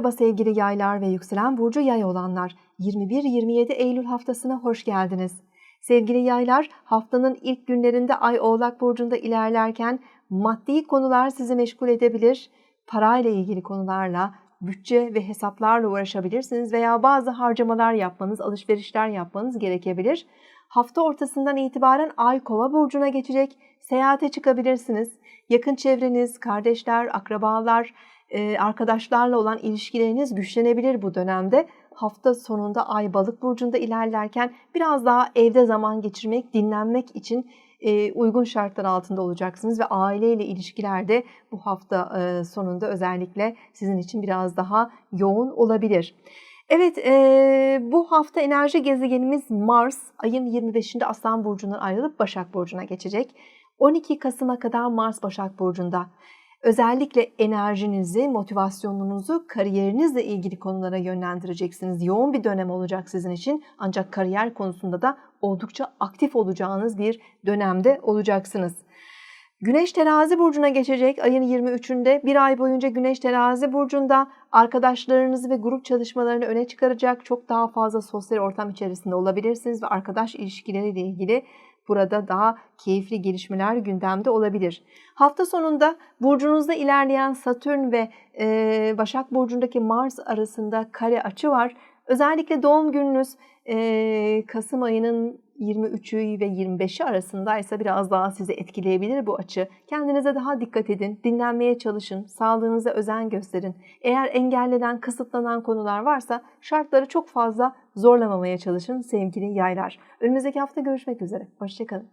Merhaba sevgili yaylar ve yükselen burcu yay olanlar. 21-27 Eylül haftasına hoş geldiniz. Sevgili yaylar, haftanın ilk günlerinde Ay Oğlak burcunda ilerlerken maddi konular sizi meşgul edebilir. Parayla ilgili konularla, bütçe ve hesaplarla uğraşabilirsiniz veya bazı harcamalar yapmanız, alışverişler yapmanız gerekebilir. Hafta ortasından itibaren Ay Kova burcuna geçecek. Seyahate çıkabilirsiniz. Yakın çevreniz, kardeşler, akrabalar, e, arkadaşlarla olan ilişkileriniz güçlenebilir bu dönemde. Hafta sonunda Ay Balık burcunda ilerlerken biraz daha evde zaman geçirmek, dinlenmek için uygun şartlar altında olacaksınız ve aileyle ilişkilerde bu hafta sonunda özellikle sizin için biraz daha yoğun olabilir. Evet, bu hafta enerji gezegenimiz Mars ayın 25'inde Aslan Burcu'ndan ayrılıp Başak Burcu'na geçecek. 12 Kasım'a kadar Mars Başak Burcu'nda. Özellikle enerjinizi, motivasyonunuzu kariyerinizle ilgili konulara yönlendireceksiniz. Yoğun bir dönem olacak sizin için ancak kariyer konusunda da oldukça aktif olacağınız bir dönemde olacaksınız. Güneş terazi burcuna geçecek ayın 23'ünde. Bir ay boyunca Güneş terazi burcunda arkadaşlarınızı ve grup çalışmalarını öne çıkaracak. Çok daha fazla sosyal ortam içerisinde olabilirsiniz ve arkadaş ilişkileriyle ilgili burada daha keyifli gelişmeler gündemde olabilir. Hafta sonunda burcunuzda ilerleyen Satürn ve e, Başak Burcu'ndaki Mars arasında kare açı var. Özellikle doğum gününüz e, Kasım ayının 23'ü ve 25'i arasındaysa biraz daha sizi etkileyebilir bu açı. Kendinize daha dikkat edin, dinlenmeye çalışın, sağlığınıza özen gösterin. Eğer engellenen, kısıtlanan konular varsa şartları çok fazla zorlamamaya çalışın sevgili yaylar. Önümüzdeki hafta görüşmek üzere. Hoşçakalın.